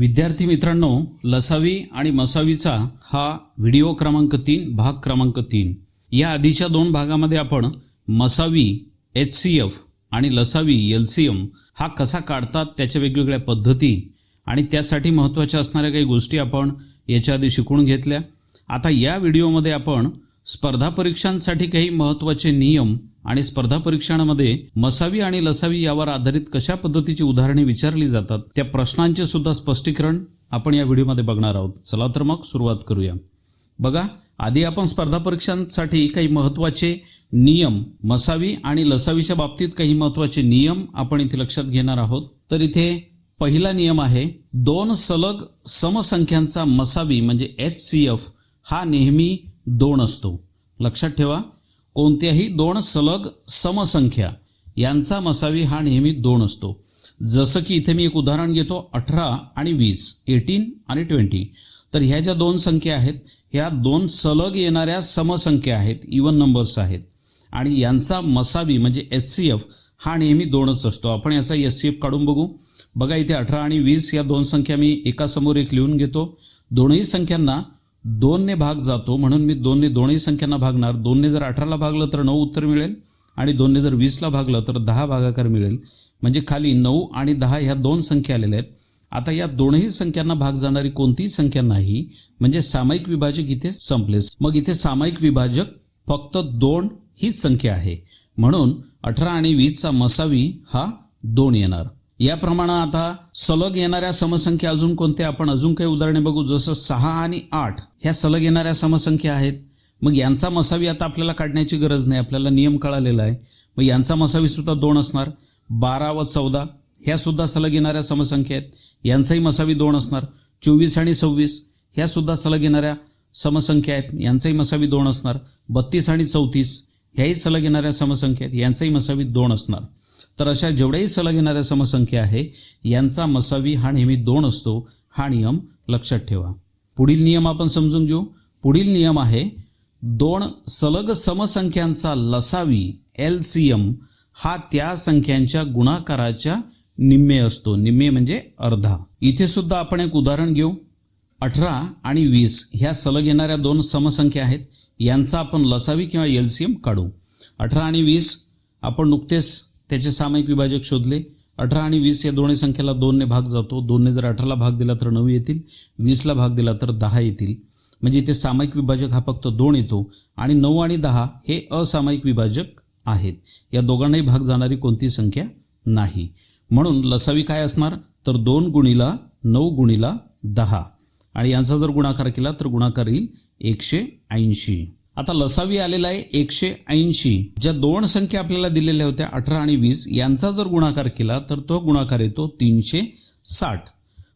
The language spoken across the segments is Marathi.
विद्यार्थी मित्रांनो लसावी आणि मसावीचा हा व्हिडिओ क्रमांक तीन भाग क्रमांक तीन. या आधीच्या दोन भागामध्ये आपण मसावी एच सी एफ आणि लसावी एल सी एम हा कसा काढतात त्याच्या वेगवेगळ्या पद्धती आणि त्यासाठी महत्त्वाच्या असणाऱ्या काही गोष्टी आपण याच्या आधी शिकून घेतल्या. आता या व्हिडिओमध्ये आपण स्पर्धा परीक्षांसाठी काही महत्त्वाचे नियम आणि स्पर्धा परीक्षांमध्ये मसावी आणि लसावी यावर आधारित कशा पद्धतीची उदाहरणे विचारली जातात त्या प्रश्नांचे सुद्धा स्पष्टीकरण आपण या व्हिडिओमध्ये बघणार आहोत. चला तर मग सुरुवात करूया. बघा आधी आपण स्पर्धा परीक्षांसाठी काही महत्त्वाचे नियम मसावी आणि लसावीच्या बाबतीत काही महत्त्वाचे नियम आपण इथे लक्षात घेणार आहोत. तर इथे पहिला नियम आहे दोन सलग समसंख्यांचा मसावी म्हणजे एच सी एफ हा नेहमी दोन असतो. लक्षात ठेवा कोणत्याही दोन सलग समसंख्या यांचा मसावी हा नेहमी दोन असतो. जसं की इथे मी एक उदाहरण घेतो अठरा आणि वीस एटीन आणि ट्वेंटी. तर ह्या ज्या दोन संख्या आहेत ह्या दोन सलग येणाऱ्या समसंख्या आहेत इवन नंबर्स आहेत. आणि यांचा मसावी म्हणजे एस सी एफ हा नेहमी दोनच असतो. आपण याचा एस सी एफ काढून बघू. बघा इथे अठरा आणि वीस या दोन संख्या मी एकासमोर एक लिहून घेतो. दोनही संख्यांना दोनने भाग जातो म्हणून मी दोनने दोनही संख्यांना भागणार. दोनने जर अठराला भागलं तर नऊ उत्तर मिळेल आणि दोनने जर वीसला भागलं तर दहा भागाकार मिळेल. म्हणजे खाली नऊ आणि दहा ह्या दोन संख्या आलेल्या आहेत. आता या दोनही संख्यांना भाग जाणारी कोणतीही संख्या नाही म्हणजे सामायिक विभाजक इथे संपले. मग इथे सामायिक विभाजक फक्त दोन हीच संख्या आहे. म्हणून अठरा आणि वीसचा मसावी हा दोन येणार. याप्रमाणे आता सलग येणाऱ्या समसंख्या अजून कोणत्या आपण अजून काही उदाहरणे बघू. जसं सहा आणि आठ ह्या सलग येणाऱ्या समसंख्या आहेत. मग यांचा मसावी आता आपल्याला काढण्याची गरज नाही. आपल्याला नियम कळालेला आहे. मग यांचा मसावी सुद्धा दोन असणार. बारा व चौदा ह्या सुद्धा सलग येणाऱ्या समसंख्या आहेत. यांचाही मसावी दोन असणार. चोवीस आणि सव्वीस ह्या सुद्धा सलग येणाऱ्या समसंख्या आहेत. यांचाही मसावी दोन असणार. बत्तीस आणि चौतीस ह्याही सलग येणाऱ्या समसंख्या आहेत. यांचाही मसावी दोन असणार. तर अशा जेवढ्याही सलग येणाऱ्या समसंख्या आहे यांचा मसावी हा नेहमी दोन असतो हा नियम लक्षात ठेवा. पुढील नियम आपण समजून घेऊ. पुढील नियम आहे दोन सलग समसंख्यांचा लसावी एल सी एम हा त्या संख्यांच्या गुणाकाराच्या निम्मे असतो. निम्मे म्हणजे अर्धा. इथे सुद्धा आपण एक उदाहरण घेऊ. अठरा आणि वीस ह्या सलग येणाऱ्या दोन समसंख्या आहेत यांचा आपण लसावी किंवा एल सी एम काढू. अठरा आणि वीस आपण नुकतेच त्याचे सामायिक विभाजक शोधले. अठरा आणि वीस या दोन्ही संख्येला दोनने भाग जातो. दोनने जर अठराला भाग दिला तर नऊ येतील. वीसला भाग दिला तर दहा येतील. म्हणजे इथे सामायिक विभाजक हा फक्त दोन येतो. आणि नऊ आणि दहा हे असामायिक विभाजक आहेत. या दोघांनाही भाग जाणारी कोणतीही संख्या नाही. म्हणून लसावी काय असणार? तर दोन गुणीला नऊ गुणीला दहा. आणि यांचा जर गुणाकार केला तर गुणाकार येईल एकशे ऐंशी. आता लसावी आलेला आहे एकशे ऐंशी. ज्या दोन संख्या आपल्याला दिलेल्या होत्या अठरा आणि वीस यांचा जर गुणाकार केला तर तो गुणाकार येतो तीनशे साठ.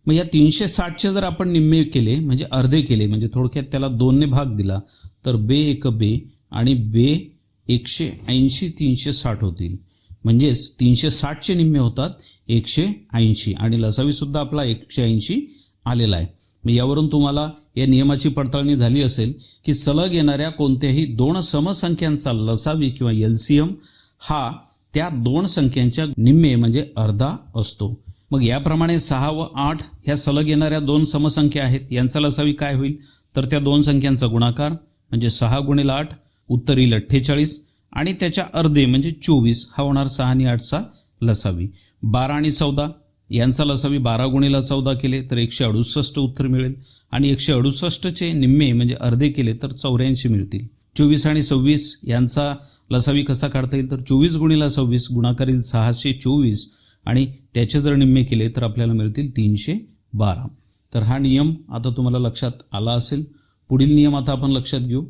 मग या तीनशे साठचे जर आपण निम्मे केले म्हणजे अर्धे केले म्हणजे थोडक्यात त्याला दोनने भाग दिला तर बे एक बे आणि बे एकशे ऐंशी तीनशे साठ होतील. म्हणजेच तीनशे साठचे निम्मे होतात एकशे ऐंशी. आणि लसावीसुद्धा आपला एकशे ऐंशी आलेला आहे. यावरून तुम्हाला या नियमाची पडताळणी झाली असेल की सलग येणाऱ्या कोणत्याही दोन समसंख्यांचा लसावी किंवा एल सी एम हा त्या दोन संख्यांच्या निम्मे म्हणजे अर्धा असतो. मग याप्रमाणे सहा व आठ ह्या सलग येणाऱ्या दोन समसंख्या आहेत. यांचा लसावी काय होईल? तर त्या दोन संख्यांचा गुणाकार म्हणजे सहा गुणिला आठ उत्तर येईल अठ्ठेचाळीस आणि त्याच्या अर्धे म्हणजे चोवीस. हा होणार सहा आणि आठचा लसावी. बारा आणि चौदा यांचा लसावी बारा गुणीला चौदा केले तर एकशे अडुसष्ट उत्तर मिळेल. आणि एकशे अडुसष्टचे निम्मे म्हणजे अर्धे केले तर चौऱ्याऐंशी मिळतील. चोवीस आणि सव्वीस यांचा लसावी कसा काढता येईल? तर चोवीस गुणीला सव्वीस गुणाकारील सहाशे चोवीस. आणि त्याचे जर निम्मे केले तर आपल्याला मिळतील तीनशे बारा. तर हा नियम आता तुम्हाला लक्षात आला असेल. पुढील नियम आता आपण लक्षात घेऊ.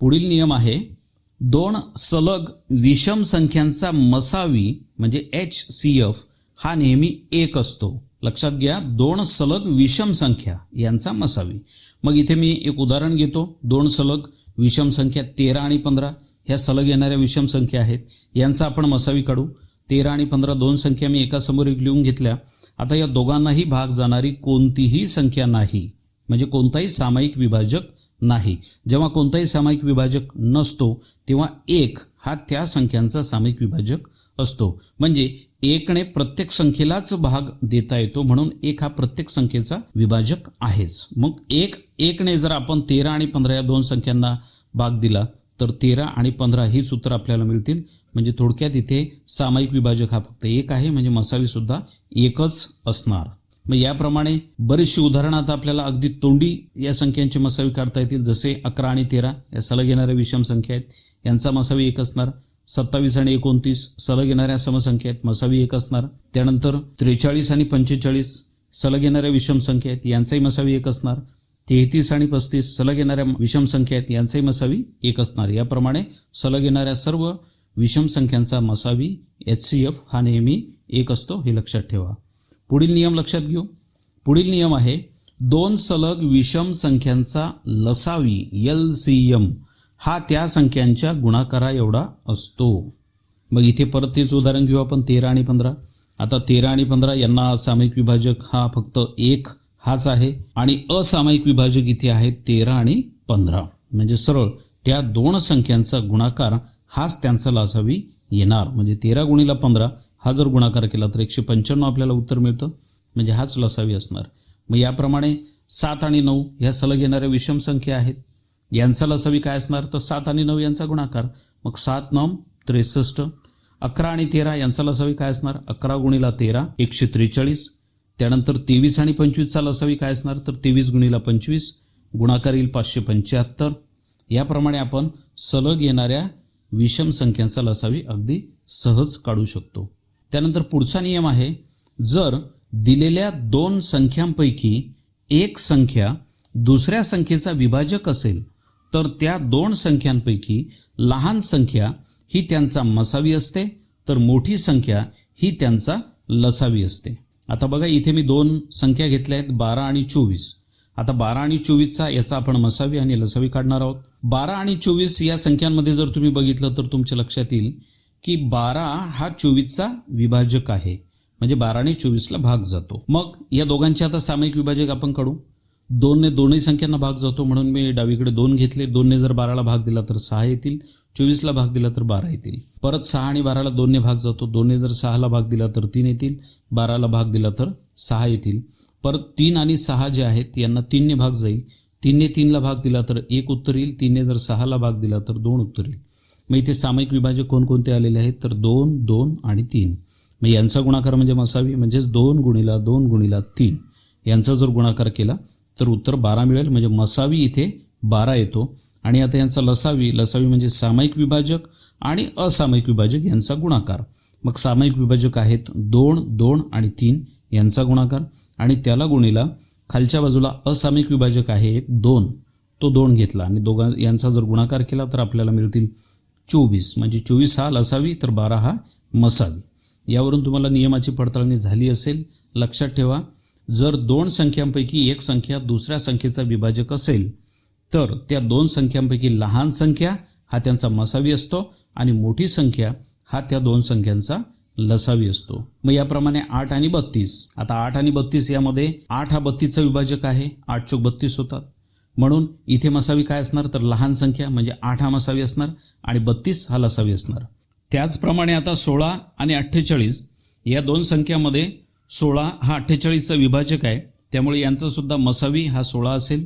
पुढील नियम आहे दोन सलग विषम संख्यांचा मसावी म्हणजे एच सी एफ हा नेहमी एक असतो. लक्षात घ्या दोन सलग विषम संख्या यांचा मसावी. मग इथे मी एक उदाहरण घेतो. दोन सलग विषम संख्या तेरा आणि पंधरा. ह्या सलग येणाऱ्या विषम संख्या आहेत. यांचा आपण मसावी काढू. तेरा आणि पंधरा दोन संख्या मी एकासमोर एक लिहून घेतल्या. आता या दोघांनाही भाग जाणारी कोणतीही संख्या नाही. म्हणजे कोणताही सामायिक विभाजक नाही. जेव्हा कोणताही सामायिक विभाजक नसतो तेव्हा एक हा त्या संख्यांचा सामायिक विभाजक असतो. म्हणजे एकने प्रत्येक संख्येलाच भाग देता येतो म्हणून एक हा प्रत्येक संख्येचा विभाजक आहेच. मग एक एकने जर आपण तेरा आणि पंधरा या दोन संख्यांना भाग दिला तर तेरा आणि पंधरा हीच उत्तर आपल्याला मिळतील. म्हणजे थोडक्यात इथे सामायिक विभाजक हा फक्त एक आहे म्हणजे मसावी सुद्धा एकच असणार. मग याप्रमाणे बरीचशी उदाहरणं आता आपल्याला अगदी तोंडी या संख्यांची मसावी काढता येतील. जसे अकरा आणि तेरा या सलग येणाऱ्या विषम संख्या आहेत. यांचा मसावी एक असणार. सत्तावीस आणि एकोणतीस सलग येणाऱ्या समसंख्या आहेत मसावी एक असणार. त्यानंतर त्रेचाळीस आणि पंचेचाळीस सलग येणाऱ्या विषम संख्या आहेत यांचाही मसावी एक असणार. तेहतीस आणि पस्तीस सलग येणाऱ्या विषम संख्या आहेत यांचाही मसावी एक असणार. याप्रमाणे सलग येणाऱ्या सर्व विषम संख्यांचा मसावी एच सी एफ हा नेहमी एक असतो हे लक्षात ठेवा. पुढील नियम लक्षात घेऊ. पुढील नियम आहे दोन सलग विषम संख्यांचा लसावी एल सी एम हा त्या संख्यांच्या गुणाकारा एवढा असतो. मग इथे परत तेच उदाहरण घेऊ आपण तेरा आणि पंधरा. आता तेरा आणि पंधरा यांना सामायिक विभाजक हा फक्त एक हाच आहे आणि असामायिक विभाजक इथे आहे तेरा आणि पंधरा. म्हणजे सरळ त्या दोन संख्यांचा गुणाकार हाच त्यांचा लासावी येणार. म्हणजे तेरा गुणीला पंधरा हा जर गुणाकार केला तर एकशे पंच्याण्णव आपल्याला उत्तर मिळतं. म्हणजे हाच लसावी असणार. मग याप्रमाणे सात आणि नऊ ह्या सलग येणाऱ्या विषम संख्या आहेत. यांचा लसावी काय असणार? तर सात आणि नऊ यांचा गुणाकार. मग सात नऊ त्रेसष्ट अकरा आणि तेरा यांचा लसावी काय असणार? अकरा गुणीला तेरा एकशे त्रेचाळीस. त्यानंतर तेवीस आणि पंचवीसचा लसावी काय असणार? तर तेवीस गुणीला पंचवीस. गुणाकार येईल पाचशे पंच्याहत्तर. याप्रमाणे आपण सलग येणाऱ्या विषम संख्यांचा लसावी अगदी सहज काढू शकतो. त्यानंतर पुढचा नियम आहे जर दिलेल्या दोन संख्यांपैकी एक संख्या दुसऱ्या संख्येचा विभाजक असेल तर त्या दोन संख्यांपैकी लहान संख्या ही त्यांचा मसावी असते तर मोठी संख्या ही त्यांचा लसावी असते. आता बघा इथे मी दोन संख्या घेतल्या आहेत बारा आणि चोवीस. आता बारा आणि चोवीसचा याचा आपण मसावी आणि लसावी काढणार आहोत. बारा आणि चोवीस या संख्यांमध्ये जर तुम्ही बघितलं तर तुमच्या लक्षात येईल की बारा हा चोवीसचा विभाजक आहे. म्हणजे बारा आणि चोवीसला भाग जातो. मग या दोघांचे आता सामायिक विभाजक आपण काढू. दोनने दोन्ही संख्यांना भाग जातो. म्हणून मी डावीकडे दोन घेतले. दोनने जर बाराला भाग दिला तर सहा येतील. चोवीसला भाग दिला तर बारा येतील. परत सहा आणि बाराला दोनने भाग जातो. दोनने जर सहाला भाग दिला तर तीन येतील. बाराला भाग दिला तर सहा येतील. परत तीन आणि सहा जे आहेत यांना तीनने भाग जाईल. तीनने तीनला भाग दिला तर एक उत्तर येईल. तीनने जर सहाला भाग दिला तर दोन उत्तर येईल. मग इथे सामायिक विभाजक कोणकोणते आलेले आहेत? तर दोन दोन आणि तीन. मग यांचा गुणाकार म्हणजे मसावी. म्हणजेच दोन गुणिला दोन गुणिला तीन. यांचा जर गुणाकार केला तर उत्तर बारा मिळेल. म्हणजे मसावी इथे बारा येतो. आणि आता यांचा लसावी लसावी म्हणजे सामायिक विभाजक आणि असामायिक विभाजक यांचा गुणाकार. मग सामायिक विभाजक आहेत दोन दोन आणि तीन यांचा गुणाकार. आणि त्याला गुणीला खालच्या बाजूला असामायिक विभाजक आहे एक दोन. तो दोन घेतला. आणि दोघां यांचा जर गुणाकार केला तर आपल्याला मिळतील चोवीस. म्हणजे चोवीस हा लसावी तर बारा हा मसावी. यावरून तुम्हाला नियमाची पडताळणी झाली असेल. लक्षात ठेवा. जर दोन संख्यांपैकी एक संख्या दुसऱ्या संख्येचा विभाजक असेल तर त्या दोन संख्यांपैकी लहान संख्या हा त्यांचा मसावी असतो आणि मोठी संख्या हा त्या दोन संख्यांचा लसावी असतो. मग याप्रमाणे आठ आणि बत्तीस. आता आठ आणि बत्तीस यामध्ये आठ हा बत्तीसचा विभाजक आहे आठ चोक बत्तीस होतात. म्हणून इथे मसावी काय असणार? तर लहान संख्या म्हणजे आठ हा मसावी असणार आणि बत्तीस हा लसावी असणार. त्याचप्रमाणे आता सोळा आणि अठ्ठेचाळीस या दोन संख्यामध्ये सोळा हा अठ्ठेचाळीसचा विभाजक आहे. त्यामुळे यांचा सुद्धा मसावी हा सोळा असेल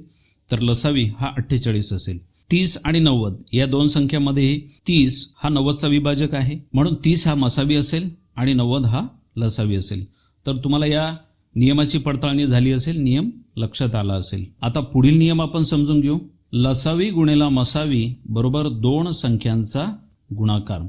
तर लसावी हा अठ्ठेचाळीस असेल. तीस आणि नव्वद या दोन संख्यामध्ये तीस हा नव्वदचा विभाजक आहे. म्हणून तीस हा मसावी असेल आणि नव्वद हा लसावी असेल. तर तुम्हाला या नियमाची पडताळणी झाली असेल नियम लक्षात आला असेल. आता पुढील नियम आपण समजून घेऊ. लसावी गुणेला मसावी बरोबर दोन संख्यांचा गुणाकार.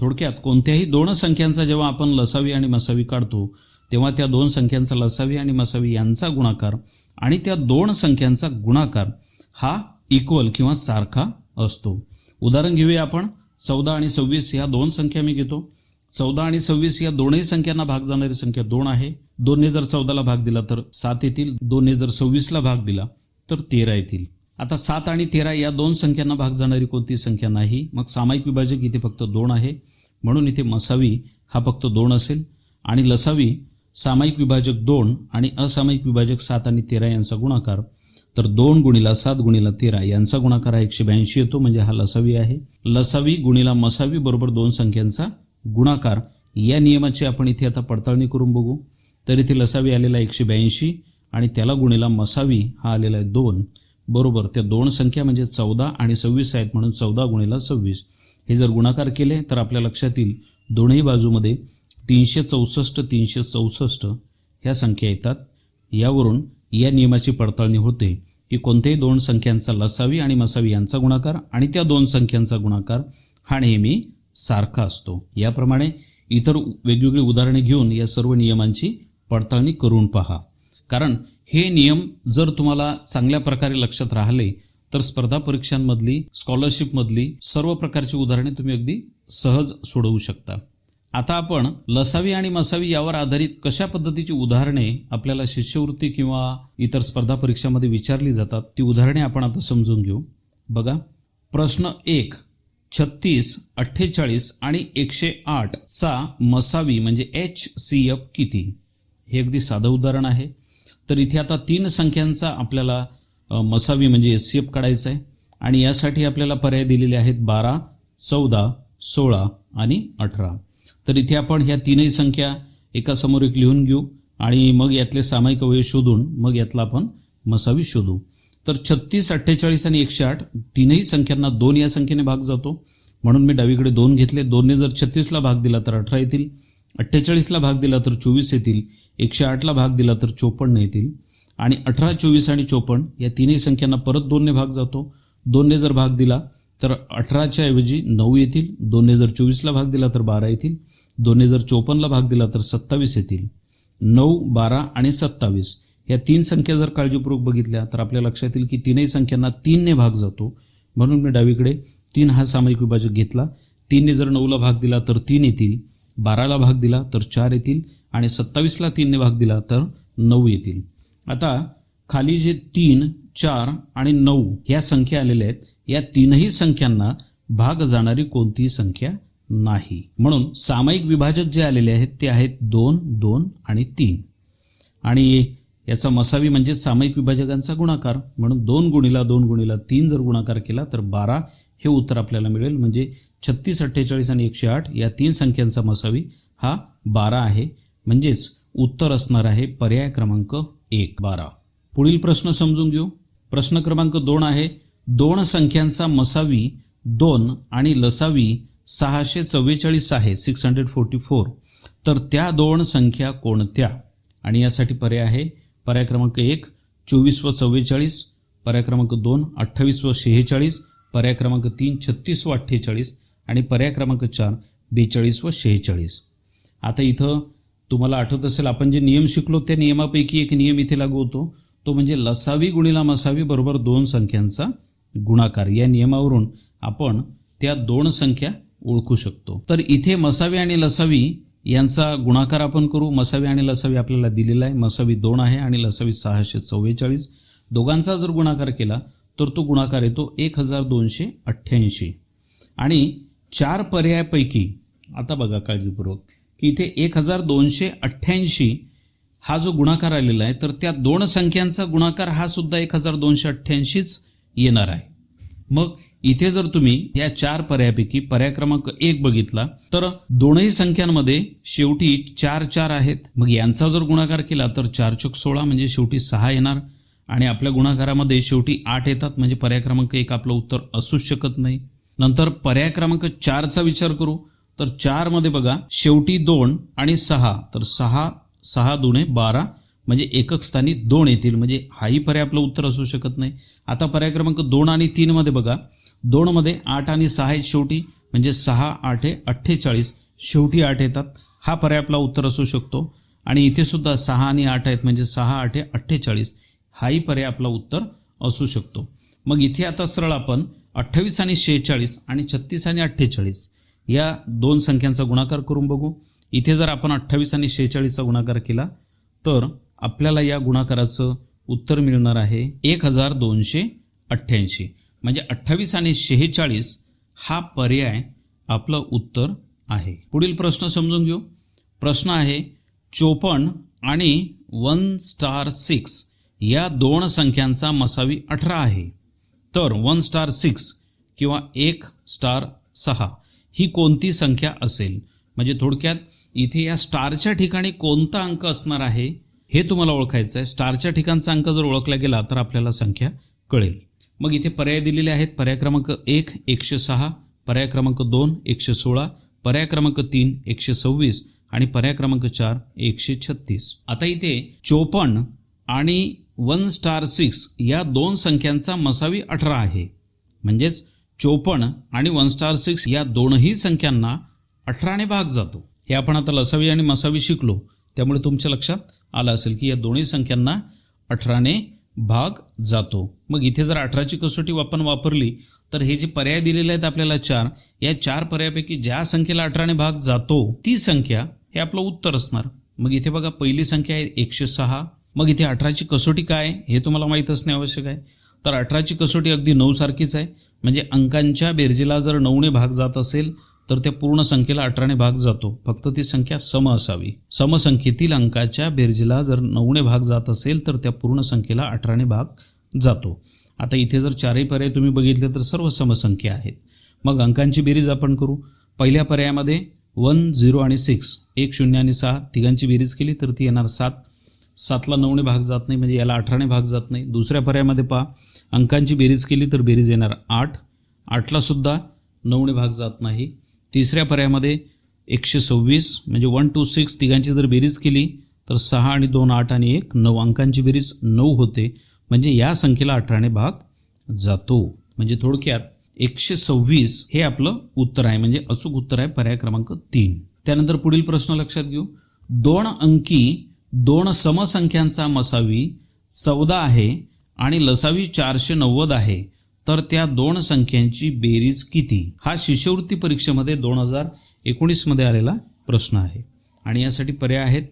थोडक्यात कोणत्याही दोन संख्यांचा जेव्हा आपण लसावी आणि मसावी काढतो तेव्हा त्या दोन संख्यांचा लसावी आणि मसावी यांचा गुणाकार आणि त्या दोन संख्यांचा गुणाकार हा इक्वल किंवा सारखा असतो. उदाहरण घेऊया आपण. चौदा आणि सव्वीस या दोन संख्या मी घेतो. चौदा आणि सव्वीस या दोनही संख्यांना भाग जाणारी संख्या दोन आहे. दोनने जर चौदाला भाग दिला तर सात येतील. दोनने जर सव्वीसला भाग दिला तर तेरा येतील. आता सात आणि तेरा या दोन संख्यांना भाग जाणारी कोणती संख्या नाही? मग सामायिक विभाजक इथे फक्त दोन आहे. म्हणून इथे मसावी हा फक्त दोन असेल आणि लसावी सामायिक विभाजक दोन आणि असामायिक विभाजक सात आणि तेरा यांचा गुणाकार. तर दोन गुणीला सात गुणीला तेरा यांचा गुणाकार हा एकशे ब्याऐंशी येतो म्हणजे हा लसावी आहे. लसावी गुणीला मसावी बरोबर दोन संख्यांचा गुणाकार. या नियमाची आपण इथे आता पडताळणी करून बघू. तर इथे लसावी आलेला एकशे ब्याऐंशी आणि त्याला गुणिला मसावी हा आलेला आहे दोन. बरोबर त्या दोन संख्या म्हणजे चौदा आणि सव्वीस आहेत म्हणून चौदा गुणिला सव्वीस. हे जर गुणाकार केले तर आपल्या लक्षात येईल दोन्ही बाजूमध्ये तीनशे चौसष्ट तीनशे चौसष्ट ह्या संख्या येतात. यावरून या नियमाची पडताळणी होते की कोणत्याही दोन संख्यांचा लसावी आणि मसावी यांचा गुणाकार आणि त्या दोन संख्यांचा गुणाकार हा नेहमी सारखा असतो. याप्रमाणे इतर वेगवेगळी उदाहरणे घेऊन या सर्व नियमांची पडताळणी करून पहा. कारण हे नियम जर तुम्हाला चांगल्या प्रकारे लक्षात राहिले तर स्पर्धा परीक्षांमधली स्कॉलरशिपमधली सर्व प्रकारची उदाहरणे तुम्ही अगदी सहज सोडवू शकता. आता आपण लसावी आणि मसावी यावर आधारित कशा पद्धतीची उदाहरणे आपल्याला शिष्यवृत्ती किंवा इतर स्पर्धा परीक्षामध्ये विचारली जातात ती उदाहरणे आपण आता समजून घेऊ. बघा प्रश्न एक छत्तीस अठ्ठेचाळीस आणि एकशे आठ चा मसावी म्हणजे एच सी एफ किती? हे अगदी साधं उदाहरण आहे. तर इथे आता तीन संख्यांचा आपल्याला मसावी म्हणजे एस सी एफ काढायचा आहे आणि यासाठी आपल्याला पर्याय दिलेले आहेत बारा चौदा सोळा आणि अठरा. तर इथे आपण ह्या तीनही संख्या एका समोर एक लिहून घेऊ आणि मग यातले सामायिक अवयव शोधून मग यातला आपण मसावी शोधू. तर छत्तीस अठ्ठेचाळीस आणि एकशे आठ तीनही संख्यांना दोन या संख्येने भाग जातो. म्हणून मी डावीकडे दोन घेतले. दोनने जर छत्तीसला भाग दिला तर अठरा येतील. अठ्ठेचाळीसला भाग दिला तर चोवीस येतील. एकशे आठला भाग दिला तर चोपन्न येतील. आणि अठरा चोवीस आणि चोपन्न या तीनही संख्यांना परत दोनने भाग जातो. दोनने जर भाग दिला तर अठराच्या ऐवजी नऊ येतील. दोनने जर चोवीसला भाग दिला तर बारा येतील. दोनने जर चोपन्नला भाग दिला तर सत्तावीस येतील. नऊ बारा आणि सत्तावीस. या तीन संख्या जर काळजीपूर्वक बघितल्या तर आपल्या लक्षात येईल की तीनही संख्यांना तीनने भाग जातो. म्हणून मी डावीकडे तीन हा सामायिक विभाजक घेतला. तीनने जर नऊला भाग दिला तर तीन येतील. बाराला भाग दिला तर चार येतील. आणि सत्तावीसला तीनने भाग दिला तर नऊ येतील. आता खाली जे तीन चार आणि नऊ ह्या संख्या आलेल्या आहेत या तीनही संख्यांना भाग जाणारी कोणतीही संख्या नाही. म्हणून सामायिक विभाजक जे आलेले आहेत ते आहेत दोन दोन आणि तीन. आणि याचा मसावी म्हणजे सामायिक विभाजकांचा गुणाकार. म्हणून दोन गुणीला दोन गुणीला तीन जर गुणाकार केला तर बारा हे उत्तर आपल्याला मिळेल. म्हणजे छत्तीस अठ्ठेचाळीस आणि एकशे आठ या तीन संख्यांचा मसावी हा बारा आहे. म्हणजेच उत्तर असणार आहे पर्याय क्रमांक एक बारा. पुढील प्रश्न समजून घेऊ. प्रश्न क्रमांक दोन आहे. दोन संख्यांचा मसावी दोन आणि लसावी सहाशे चव्वेचाळीस आहे सिक्स हंड्रेड फोर्टी फोर तर त्या दोन संख्या कोणत्या? आणि यासाठी पर्याय आहे पर्याय क्रमांक एक चोवीस व चव्वेचाळीस पर्याय क्रमांक दोन अठ्ठावीस व शेहेचाळीस पर्याय क्रमांक तीन छत्तीस व अठ्ठेचाळीस आणि पर्याय क्रमांक चार बेचाळीस व शेहेचाळीस. आता इथं तुम्हाला आठवत असेल आपण जे नियम शिकलो त्या नियमापैकी एक नियम इथे लागू होतो. तो म्हणजे लसावी गुणिला मसावी बरोबर दोन संख्यांचा गुणाकार. या नियमावरून आपण त्या दोन संख्या ओळखू शकतो. तर इथे मसावी आणि लसावी यांचा गुणाकार आपण करू. मसावी आणि लसावी आपल्याला दिलेला आहे. मसावी दोन आहे आणि लसावी सहाशे चव्वेचाळीस. दोघांचा जर गुणाकार केला तर तो गुणाकार येतो एक हजार दोनशे अठ्ठ्याऐंशी. आणि चार पर्यायापैकी आता बघा काळजीपूर्वक की इथे एक हजार दोनशे अठ्ठ्याऐंशी हा जो गुणाकार आलेला आहे तर त्या दोन संख्यांचा गुणाकार हा सुद्धा एक हजार दोनशे अठ्ठ्याऐंशीच येणार आहे. मग इथे जर तुम्ही या चार पर्यायापैकी पर्याय क्रमांक एक बघितला तर दोनही संख्यांमध्ये शेवटी चार चार आहेत. मग यांचा जर गुणाकार केला तर चार चौक सोळा म्हणजे शेवटी सहा येणार. आणि आपल्या गुणाकारामध्ये शेवटी आठ येतात म्हणजे पर्याय क्रमांक एक आपलं उत्तर असूच शकत नाही. नंतर पर्याय क्रमांक चारचा विचार करू. तर चारमध्ये बघा शेवटी दोन आणि सहा. तर सहा सहा दोने बारा म्हणजे एकक स्थानी दोन येतील. म्हणजे हाही पर्याय आपलं उत्तर असू शकत नाही. आता पर्याय क्रमांक दोन आणि तीनमध्ये बघा दोनमध्ये आठ आणि सहा आहेत शेवटी म्हणजे सहा आठे अठ्ठेचाळीस. शेवटी आठ येतात. हा पर्याय आपला उत्तर असू शकतो. आणि इथे सुद्धा सहा आणि आठ आहेत म्हणजे सहा आठे अठ्ठेचाळीस. हाही पर्याय आपला उत्तर असू शकतो. मग इथे आता सरळ आपण अठ्ठावीस आणि शेहेचाळीस आणि छत्तीस आणि अठ्ठेचाळीस या दोन संख्यांचा गुणाकार करून बघू. इथे जर आपण अठ्ठावीस आणि शेहेचाळीसचा गुणाकार केला तर आपल्याला या गुणाकाराचं उत्तर मिळणार आहे एक हजार दोनशे अठ्ठ्याऐंशी. म्हणजे अठ्ठावीस आणि शेहेचाळीस हा पर्याय आपलं उत्तर आहे. पुढील प्रश्न समजून घेऊ. प्रश्न आहे चोपन्न आणि वन स्टार सिक्स या दोन संख्यांचा मसावी अठरा आहे. तर वन स्टार सिक्स किंवा एक स्टार सहा ही कोणती संख्या असेल? म्हणजे थोडक्यात इथे या स्टारच्या ठिकाणी कोणता अंक असणार आहे हे तुम्हाला ओळखायचं आहे स्टारच्या ठिकाणचा अंक जर ओळखला गेला तर आपल्याला संख्या कळेल. मग इथे पर्याय दिलेले आहेत. पर्याय क्रमांक एक एकशे सहा पर्याय क्रमांक दोन एकशे सोळा पर्याय क्रमांक तीन एकशे सव्वीस आणि पर्याय क्रमांक चार एकशे छत्तीस. आता इथे चोपन्न आणि वन स्टार सिक्स या दोन संख्यांचा मसावी अठरा आहे. म्हणजेच चोपन्न आणि वन स्टार सिक्स या दोनही संख्यांना अठराने भाग जातो. हे आपण आता लसावी आणि मसावी शिकलो. त्यामुळे तुमच्या लक्षात आलं असेल की या दोन्ही संख्यांना अठराने भाग जातो. मग इथे जर अठराची कसोटी आपण वापरली तर हे जे पर्याय दिलेले आहेत आपल्याला चार या चार पर्यायापैकी ज्या संख्येला अठराने भाग जातो ती संख्या हे आपलं उत्तर असणार. मग इथे बघा पहिली संख्या आहे एकशे सहा. मग इथे अठराची कसोटी काय? आहे हे तुम्हाला माहीत असणे आवश्यक आहे. तर अठराची कसोटी अगदी नऊ सारखीच आहे. म्हणजे अंकांच्या बेरजेला जर नऊने भाग जात असेल तर त्या पूर्ण संख्येला अठराने भाग जातो. फक्त ती संख्या सम असावी. समसंख्येतील अंकाच्या बेरजेला जर नऊने भाग जात असेल तर त्या पूर्ण संख्येला अठराने भाग जातो. आता इथे जर चारही पर्याय तुम्ही बघितले तर सर्व समसंख्या आहेत. मग अंकांची बेरीज आपण करू. पहिल्या पर्यायामध्ये वन झिरो आणि सिक्स. एक शून्य आणि सहा. तिघांची बेरीज केली तर ती येणार सात. सातला नऊने भाग जात नाही म्हणजे याला अठराने भाग जात नाही. दुसऱ्या पर्यायामध्ये पहा. अंकांची बेरीज केली तर बेरीज येणार आठ. आठला सुद्धा नऊने भाग जात नाही. तिसऱ्या पर्यायामध्ये एकशे सव्वीस म्हणजे वन टू सिक्स तिघांची जर बेरीज केली तर सहा आणि दोन आठ आणि एक नऊ अंकांची बेरीज नऊ होते. म्हणजे या संख्येला अठराने भाग जातो. म्हणजे थोडक्यात एकशे सव्वीस हे आपलं उत्तर आहे. म्हणजे अचूक उत्तर आहे पर्याय क्रमांक तीन. त्यानंतर पुढील प्रश्न लक्षात घेऊ. दोन अंकी दोन समसंख्यांचा मसावी चौदा आहे आणि लसावी चारशे नव्वद आहे. तर त्या दोन संख्यांची बेरीज किती? हा शिष्यवृत्ती परीक्षेमध्ये दोन हजार एकोणीसमध्ये आलेला प्रश्न आहे. आणि यासाठी पर्याय आहेत.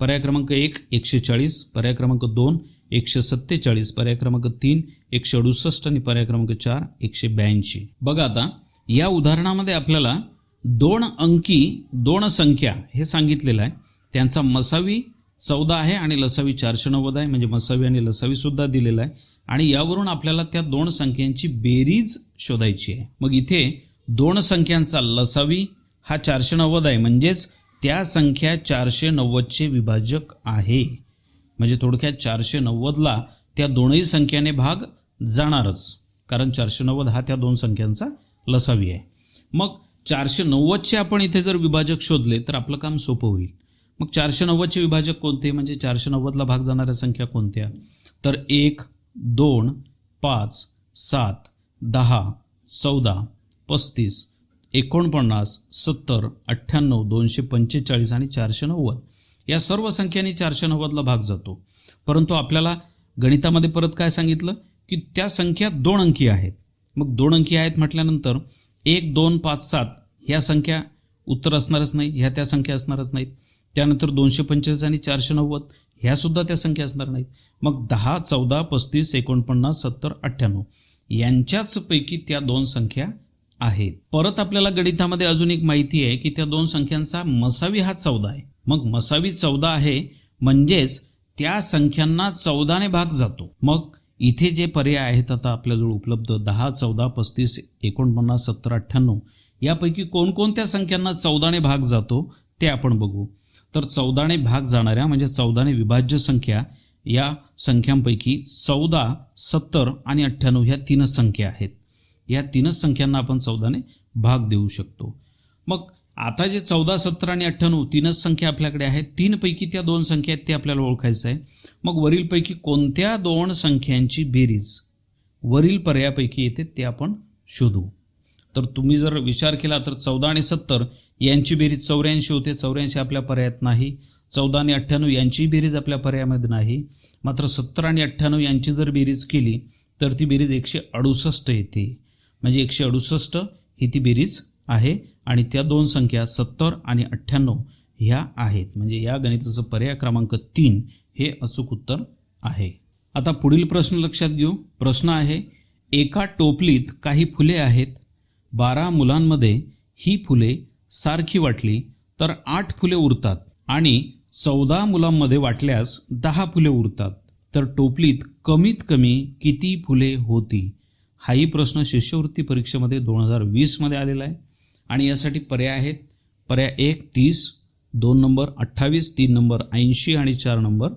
पर्याय क्रमांक एक एकशे चाळीस पर्याय क्रमांक दोन एकशे सत्तेचाळीस पर्याय क्रमांक तीन एकशे अडुसष्ट आणि पर्याय क्रमांक चार एकशे ब्याऐंशी. बघा आता या उदाहरणामध्ये आपल्याला दोन अंकी दोन संख्या हे सांगितलेलं आहे. त्यांचा मसावी चौदा आहे आणि लसावी चारशे नव्वद आहे. म्हणजे मसावी आणि लसावीसुद्धा दिलेला आहे. आणि यावरून आपल्याला त्या दोन संख्यांची बेरीज शोधायची आहे. मग इथे दोन संख्यांचा लसावी हा चारशे नव्वद आहे. म्हणजेच त्या संख्या चारशे नव्वदचे विभाजक आहे. म्हणजे थोडक्यात चारशे नव्वदला त्या दोनही संख्याने भाग जाणारच. कारण चारशे नव्वद हा त्या दोन संख्यांचा लसावी आहे. मग चारशे नव्वदचे आपण इथे जर विभाजक शोधले तर आपलं काम सोपं होईल. मग चारशे नव्वदचे विभाजक कोणते? म्हणजे चारशे नव्वदला भाग जाणाऱ्या संख्या कोणत्या? तर एक दोन पाच सात दहा चौदा पस्तीस एकोणपन्नास सत्तर अठ्ठ्याण्णव दोनशे पंचेचाळीस आणि चारशे नव्वद. या सर्व संख्यांनी चारशे नव्वदला भाग जातो. परंतु आपल्याला गणितामध्ये परत काय सांगितलं? की त्या संख्या दोन अंकी आहेत. मग दोन अंकी आहेत म्हटल्यानंतर एक दोन पाच सात ह्या संख्या उत्तर असणारच नाही ह्या त्या संख्या असणारच नाहीत. त्यानंतर दोनशे पंचेचाळीस आणि चारशे नव्वद ह्यासुद्धा त्या संख्या असणार नाहीत. मग दहा चौदा पस्तीस एकोणपन्नास सत्तर अठ्ठ्याण्णव यांच्याच पैकी त्या दोन संख्या आहेत. परत आपल्याला गणितामध्ये अजून एक माहिती आहे की त्या दोन संख्यांचा मसावी हा चौदा आहे. मग मसावी चौदा आहे म्हणजेच त्या संख्यांना चौदाने भाग जातो. मग इथे जे पर्याय आहेत आता आपल्याजवळ उपलब्ध दहा चौदा पस्तीस एकोणपन्नास सत्तर अठ्ठ्याण्णव यापैकी कोणकोणत्या संख्यांना चौदाने भाग जातो ते आपण बघू. तर चौदाने भाग जाणाऱ्या म्हणजे चौदाने विभाज्य संख्या या संख्यांपैकी चौदा सत्तर आणि अठ्ठ्याण्णव ह्या तीनच संख्या आहेत. या तीनच संख्यांना आपण चौदाने भाग देऊ शकतो. मग आता जे चौदा सत्तर आणि अठ्ठ्याण्णव तीनच संख्या आपल्याकडे आहेत तीनपैकी त्या दोन संख्या आहेत ते आपल्याला ओळखायचं आहे. मग वरीलपैकी कोणत्या दोन संख्यांची बेरीज वरील पर्यायापैकी येते ते आपण शोधू. तर तुम्ही जर विचार केला तर चौदा आणि सत्तर यांची बेरीज चौऱ्याऐंशी होते. चौऱ्याऐंशी आपल्या पर्यायात नाही. चौदा आणि अठ्ठ्याण्णव यांची बेरीज आपल्या पर्यायामध्ये नाही. मात्र सत्तर आणि अठ्ठ्याण्णव यांची जर बेरीज केली तर ती बेरीज एकशे अडुसष्ट येते. म्हणजे एकशे अडुसष्ट ही ती बेरीज आहे आणि त्या दोन संख्या सत्तर आणि अठ्ठ्याण्णव ह्या आहेत. म्हणजे या गणिताचं पर्याय क्रमांक तीन हे अचूक उत्तर आहे. आता पुढील प्रश्न लक्षात घेऊ. प्रश्न आहे एका टोपलीत काही फुले आहेत. बारा मुलांमध्ये ही फुले सारखी वाटली तर आठ फुले उरतात आणि चौदा मुलांमध्ये वाटल्यास दहा फुले उरतात. तर टोपलीत कमीत कमी किती फुले होती? हाही प्रश्न शिष्यवृत्ती परीक्षेमध्ये दोन हजार वीसमध्ये आलेला आहे. आणि यासाठी पर्याय आहेत. पर्याय एक तीस दोन नंबर अठ्ठावीस तीन नंबर ऐंशी आणि चार नंबर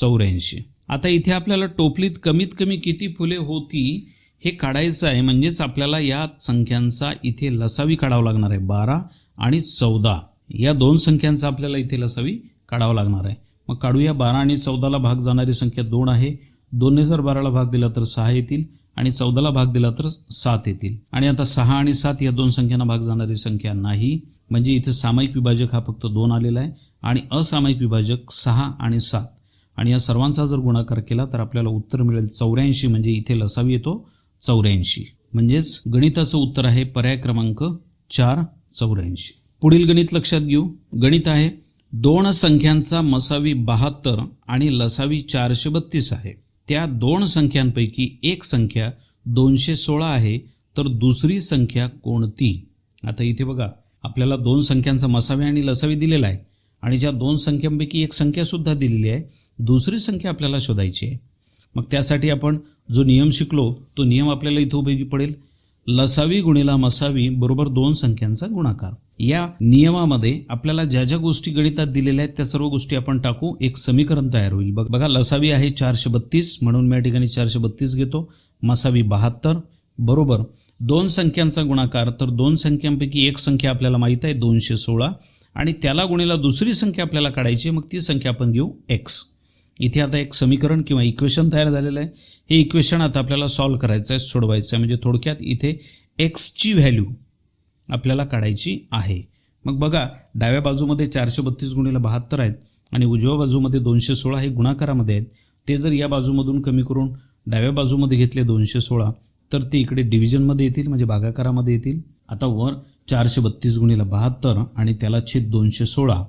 चौऱ्याऐंशी. आता इथे आपल्याला टोपलीत कमीत कमी किती फुले होती हे काढायचं आहे म्हणजेच आपल्याला या संख्यांचा इथे लसावी काढावा लागणार आहे. बारा आणि चौदा. या दोन संख्यांचा आपल्याला इथे लसावी काढावा लागणार आहे. मग काढूया. बारा आणि चौदाला भाग जाणारी संख्या दोन आहे. दोनने जर बाराला भाग दिला तर सहा येतील आणि चौदाला भाग दिला तर सात येतील. आणि आता सहा आणि सात या दोन संख्यांना भाग जाणारी संख्या नाही. म्हणजे इथे सामायिक विभाजक हा फक्त दोन आलेला आहे आणि असामायिक विभाजक सहा आणि सात. आणि या सर्वांचा जर गुणाकार केला तर आपल्याला उत्तर मिळेल चौऱ्याऐंशी म्हणजे इथे लसावी येतो. चौऱ्याऐंशी. म्हणजेच गणिताचं उत्तर आहे पर्याय क्रमांक चार चौऱ्याऐंशी. पुढील गणित लक्षात घेऊ. गणित आहे दोन संख्यांचा मसावी बहात्तर आणि लसावी चारशे बत्तीस आहे. त्या दोन संख्यांपैकी एक संख्या दोनशे सोळा आहे तर दुसरी संख्या कोणती? आता इथे बघा आपल्याला दोन संख्यांचा मसावी आणि लसावी दिलेला आहे आणि ज्या दोन संख्यांपैकी एक संख्यासुद्धा दिलेली आहे दुसरी संख्या आपल्याला शोधायची आहे. मग त्यासाठी आपण जो नियम शिकलो तो नियम आपल्याला इथं उपयोगी पडेल. लसावी गुणिला मसावी बरोबर दोन संख्यांचा गुणाकार. या नियमामध्ये आपल्याला ज्या ज्या गोष्टी गणितात दिलेल्या आहेत त्या सर्व गोष्टी आपण टाकू. एक समीकरण तयार होईल. बघ बघा लसावी आहे चारशे बत्तीस म्हणून मी या ठिकाणी चारशे बत्तीस घेतो. मसावी बहात्तर बरोबर. दोन संख्यांचा गुणाकार तर दोन संख्यांपैकी एक संख्या आपल्याला माहीत आहे दोनशे सोळा. आणि त्याला गुणिला दुसरी संख्या आपल्याला काढायची आहे, मग ती संख्या आपण घेऊ एक्स. इथे आता एक समीकरण किंवा इक्वेशन तयार झालेलं आहे. हे इक्वेशन आता आपल्याला सॉल्व करायचं आहे सोडवायचं आहे म्हणजे थोडक्यात इथे एक्सची व्हॅल्यू आपल्याला काढायची आहे. मग बघा डाव्या बाजूमध्ये चारशे बत्तीस गुणिला बहात्तर आहेत आणि उजव्या बाजूमध्ये दोनशे सोळा हे गुणाकारामध्ये आहेत. ते जर या बाजूमधून कमी करून डाव्या बाजूमध्ये घेतले दोनशे सोळा तर ते इकडे डिव्हिजनमध्ये येतील म्हणजे भागाकारामध्ये येतील. आता वर चारशे बत्तीस गुणिला बहात्तर आणि त्याला छेद दोनशे सोळा.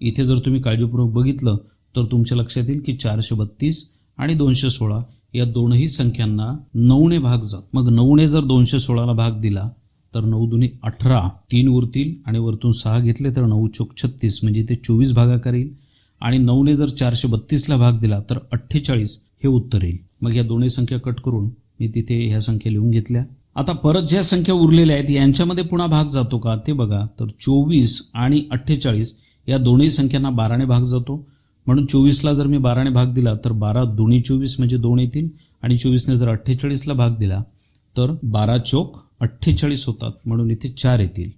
इथे जर तुम्ही काळजीपूर्वक बघितलं तर तुमच्या लक्षात येईल की चारशे बत्तीस आणि दोनशे सोळा या दोनही संख्यांना नऊने भाग जात मग नऊने जर दोनशे सोळाला भाग दिला तर नऊ दुनी अठरा तीन उरतील आणि वरतून सहा घेतले तर नऊ चोक छत्तीस म्हणजे ते चोवीस भागाकार येईल. आणि नऊने जर चारशे बत्तीसला भाग दिला तर अठ्ठेचाळीस हे उत्तर येईल. मग या दोन्ही संख्या कट करून मी तिथे ह्या संख्या लिहून घेतल्या. आता परत ज्या संख्या उरलेल्या आहेत यांच्यामध्ये पुन्हा भाग जातो का? ते बघा. तर चोवीस आणि अठ्ठेचाळीस या दोन्ही संख्यांना बाराने भाग जातो. म्हणून चोवीसला जर मी बाराने भाग दिला तर बारा दोन्ही चोवीस म्हणजे दोन येतील आणि चोवीसने जर अठ्ठेचाळीसला भाग दिला तर बारा चोक अठ्ठेचाळीस होतात. म्हणून इथे चार येतील.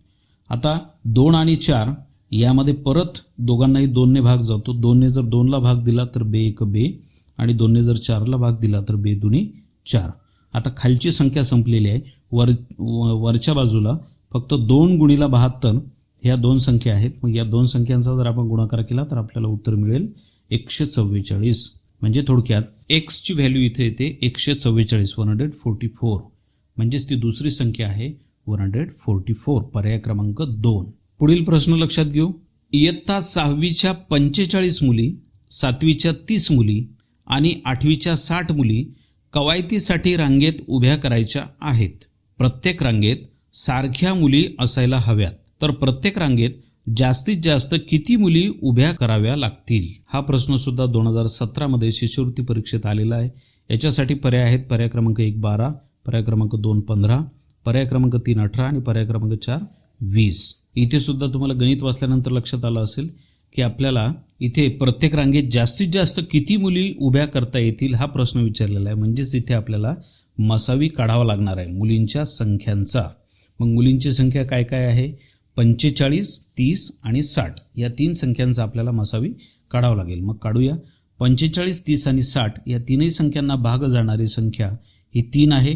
आता दोन आणि चार यामध्ये परत दोघांनाही दोनने भाग जातो. दोनने जर दोनला भाग दिला तर बे एक बे. आणि दोनने जर चारला भाग दिला तर बे दुनी चार. आता खालची संख्या संपलेली आहे. वर व- वरच्या बाजूला फक्त दोन गुणीला बहात्तर ह्या दोन संख्या आहेत. मग या दोन संख्यांचा जर आपण गुणाकार केला तर आपल्याला उत्तर मिळेल एकशे चव्वेचाळीस. म्हणजे थोडक्यात एक्सची व्हॅल्यू इथे येते एकशे चव्वेचाळीस वन हंड्रेड फोर्टी फोर म्हणजेच ती दुसरी संख्या आहे वन हंड्रेड फोर्टी फोर पर्याय क्रमांक दोन. पुढील प्रश्न लक्षात घेऊ. इयत्ता सहावीच्या पंचेचाळीस मुली सातवीच्या तीस मुली आणि आठवीच्या साठ मुली कवायतीसाठी रांगेत उभ्या करायच्या आहेत. प्रत्येक रांगेत सारख्या मुली असायला हव्यात. तर प्रत्येक रांगेत जास्तीत जास्त किती मुली उभ्या कराव्या लागतील? हा प्रश्न सुद्धा दोन हजार सतरामध्ये शिष्यवृत्ती परीक्षेत आलेला आहे. याच्यासाठी पर्याय आहेत पर्याय क्रमांक एक बारा पर्याय क्रमांक दोन पंधरा पर्याय क्रमांक तीन अठरा आणि पर्याय क्रमांक चार वीस. इथे सुद्धा तुम्हाला गणित वाचल्यानंतर लक्षात आलं असेल की आपल्याला इथे प्रत्येक रांगेत जास्तीत जास्त किती मुली उभ्या करता येतील हा प्रश्न विचारलेला आहे. म्हणजेच इथे आपल्याला मसावी काढावा लागणार आहे मुलींच्या संख्यांचा. मग मुलींची संख्या काय काय आहे? पंचेचाळीस तीस आणि साठ या तीन संख्यांचा आपल्याला मसावी काढावं लागेल. मग काढूया. पंचेचाळीस तीस आणि साठ या तीनही संख्यांना भाग जाणारी संख्या ही तीन आहे.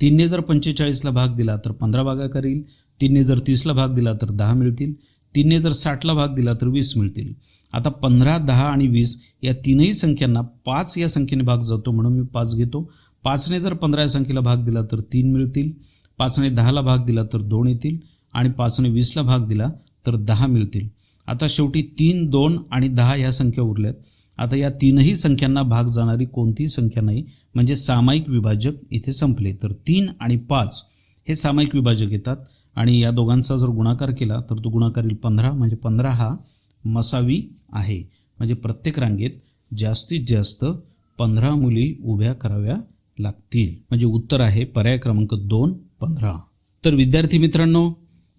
तीनने जर पंचेचाळीसला भाग दिला तर पंधरा भागा करील. तीनने जर तीसला भाग दिला तर दहा मिळतील. तीनने जर साठला भाग दिला तर वीस मिळतील. आता पंधरा दहा आणि वीस या तीनही संख्यांना पाच या संख्येने भाग जातो म्हणून मी पाच घेतो. पाचने जर पंधरा या संख्येला भाग दिला तर तीन मिळतील. पाचने दहाला भाग दिला तर दोन येतील. आणि पाचने वीसला भाग दिला तर दहा मिळतील. आता शेवटी तीन दोन आणि दहा या संख्या उरल्यात. आता या तीनही संख्यांना भाग जाणारी कोणतीही संख्या नाही म्हणजे सामायिक विभाजक इथे संपले. तर तीन आणि पाच हे सामायिक विभाजक येतात. आणि या दोघांचा जर गुणाकार केला तर तो गुणाकार येईल पंधरा म्हणजे पंधरा हा मसावी आहे. म्हणजे प्रत्येक रांगेत जास्तीत जास्त पंधरा मुली उभ्या कराव्या लागतील. म्हणजे उत्तर आहे पर्याय क्रमांक दोन पंधरा. तर विद्यार्थी मित्रांनो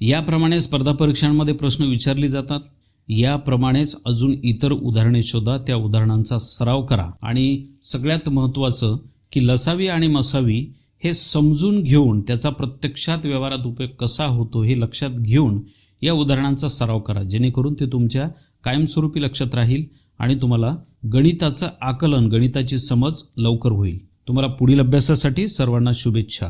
याप्रमाणे स्पर्धा परीक्षांमध्ये प्रश्न विचारले जातात. याप्रमाणेच अजून इतर उदाहरणे शोधा. त्या उदाहरणांचा सराव करा. आणि सगळ्यात महत्त्वाचं की लसावी आणि मसावी हे समजून घेऊन त्याचा प्रत्यक्षात व्यवहारात उपयोग कसा होतो हे लक्षात घेऊन या उदाहरणांचा सराव करा. जेणेकरून ते तुमच्या कायमस्वरूपी लक्षात राहील आणि तुम्हाला गणिताचं आकलन गणिताची समज लवकर होईल. तुम्हाला पुढील अभ्यासासाठी सर्वांना शुभेच्छा.